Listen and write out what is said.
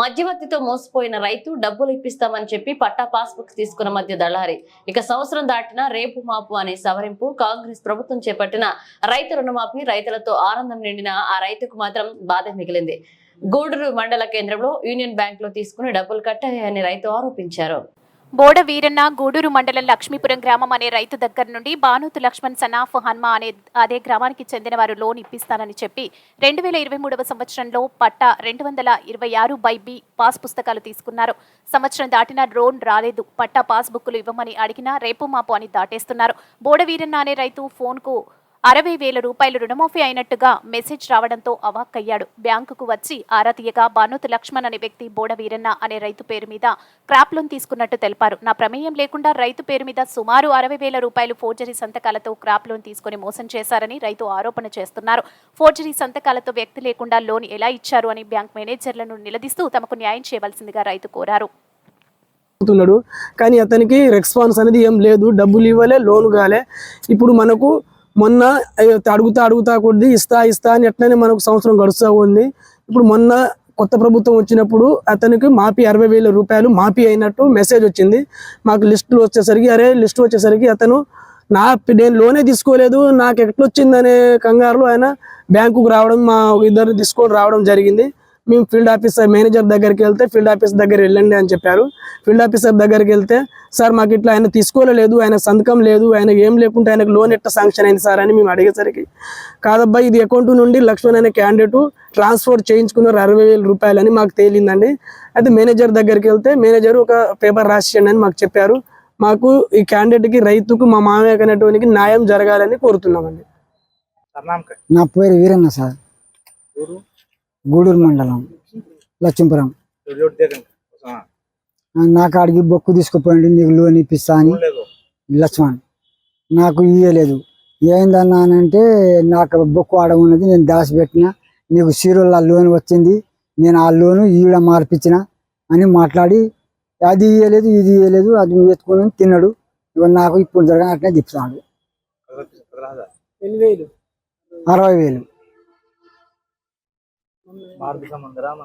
మధ్యవర్తితో మోసపోయిన రైతు డబ్బులు ఇప్పిస్తామని చెప్పి పట్టా పాస్బుక్ తీసుకున్న మధ్య దళారి. ఇక సంవత్సరం దాటినా రేపు మాపు అనే సవరింపు కాంగ్రెస్ ప్రభుత్వం చేపట్టిన రైతు రుణమాఫీ రైతులతో ఆనందం నిండిన ఆ రైతుకు మాత్రం బాధ మిగిలింది. గూడూరు మండల కేంద్రంలో యూనియన్ బ్యాంక్లో తీసుకుని డబ్బులు కట్టాయని రైతు ఆరోపించారు. బోడ వీరన్న గూడూరు మండలం లక్ష్మీపురం గ్రామం అనే రైతు దగ్గర నుండి బానూతు లక్ష్మణ్ సనాఫ్ హన్మ అనే అదే గ్రామానికి చెందిన వారు లోన్ ఇప్పిస్తానని చెప్పి రెండు వేల ఇరవై మూడవ సంవత్సరంలో పట్టా రెండు వందల ఇరవై ఆరు బై బి పాస్ పుస్తకాలు తీసుకున్నారు. సంవత్సరం దాటినా లోన్ రాలేదు. పట్టా పాస్ బుక్లు ఇవ్వమని అడిగినా రేపు మాపు అని దాటేస్తున్నారు. బోడ వీరన్న అనే రైతు ఫోన్కు అరవై వేల రూపాయలు రుణమాఫీ అయినట్టుగా మెసేజ్ రావడంతో అవాక్కయ్యాడు. బ్యాంకుకు వచ్చి ఆరా తీయగా బానోతు లక్ష్మణ్ అనే వ్యక్తి బోడ వీరన్న అనే రైతు పేరు మీద క్రాప్ లోన్ తీసుకున్నట్టు తెలిపారు. నా ప్రమేయం లేకుండా రైతు పేరు మీద సుమారు అరవై వేల రూపాయలు ఫోర్జరీ సంతకాలతో క్రాప్ లోన్ తీసుకుని మోసం చేశారని రైతు ఆరోపణ చేస్తున్నారు. ఫోర్జరీ సంతకాలతో వ్యక్తి లేకుండా లోన్ ఎలా ఇచ్చారు అని బ్యాంక్ మేనేజర్లను నిలదీస్తూ తమకు న్యాయం చేయవలసిందిగా రైతు కోరారు. కానీ అతనికి రెస్పాన్స్ అనేది ఏం లేదు. డబ్బులు ఇవ్వలే లోన్ కాలే. ఇప్పుడు మనకు మొన్న అడుగుతా అడుగుతా కొద్ది ఇస్తా ఇస్తా అని ఎట్లనే మనకు సంవత్సరం గడుస్తూ ఉంది. ఇప్పుడు మొన్న కొత్త ప్రభుత్వం వచ్చినప్పుడు అతనికి మాఫీ అరవై వేల రూపాయలు మాఫీ అయినట్టు మెసేజ్ వచ్చింది. మాకు లిస్టులు వచ్చేసరికి అరే లిస్ట్ వచ్చేసరికి అతను నా నేను లోనే తీసుకోలేదు నాకు ఎట్లొచ్చిందనే కంగారులో ఆయన బ్యాంకుకు రావడం మా ఇద్దరు తీసుకొని రావడం జరిగింది. మేము ఫీల్డ్ ఆఫీసర్ మేనేజర్ దగ్గరికి వెళ్తే ఫీల్డ్ ఆఫీసర్ దగ్గర వెళ్ళండి అని చెప్పారు. ఫీల్డ్ ఆఫీసర్ దగ్గరికి వెళ్తే సార్ మాకు ఇట్లా ఆయన తీసుకోలేదు ఆయన సంతకం లేదు ఆయన ఏం లేకుంటే ఆయనకు లోన్ ఎట్లా శాంక్షన్ అయింది సార్ అని మేము అడిగేసరికి కాదబ్బా ఇది అకౌంట్ నుండి లక్ష్మణ్ అనే క్యాండిడేట్ ట్రాన్స్ఫర్ చేయించుకున్నారు అరవై వేల రూపాయలని మాకు తేలిందండి. అయితే మేనేజర్ దగ్గరికి వెళ్తే మేనేజర్ ఒక పేపర్ రాసియండి అని మాకు చెప్పారు. మాకు ఈ క్యాండిడేట్కి రైతుకు మా మామయ్య అనేటువంటి న్యాయం జరగాలని కోరుతున్నామండి. నా పేరు వీరన్న సార్. గూడూరు మండలం లక్ష్మీపురం నా కాడికి బొక్కు తీసుకుపోయింది నీకు లోన్ ఇప్పిస్తా అని. లక్ష్మణ్ నాకు ఇయ్యలేదు. ఏందన్నా అంటే నాకు బొక్కు ఆడ ఉన్నది నేను దాచిపెట్టిన నీకు సీరోల లోన్ వచ్చింది నేను ఆ లోను ఈడ మార్పించిన అని మాట్లాడి అది ఇయ్యలేదు ఇది ఇయ్యలేదు అది ఎత్తుకుని తిన్నాడు. నాకు ఇప్పుడు జరగని అట్నే తిప్పుతాడు అరవై వేలు. భారతదేశం అందరం